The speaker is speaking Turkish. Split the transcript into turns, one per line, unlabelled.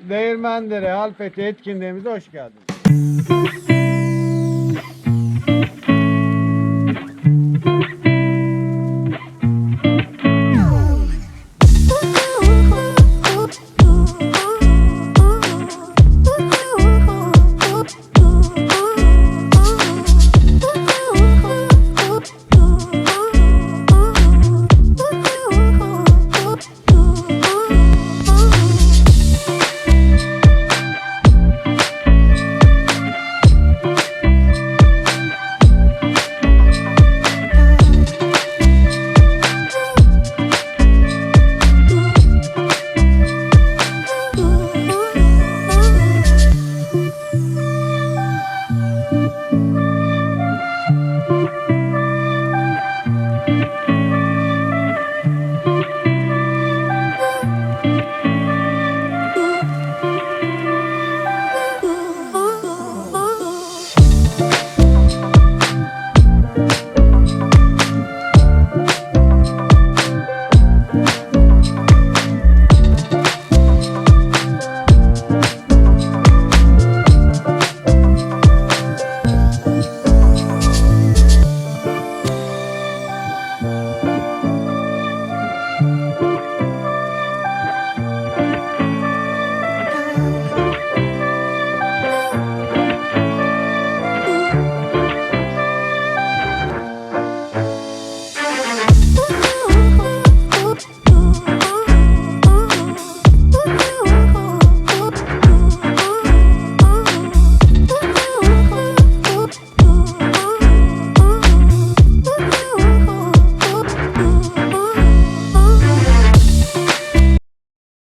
Değirmendere Halfeti etkinliğimize hoş geldiniz.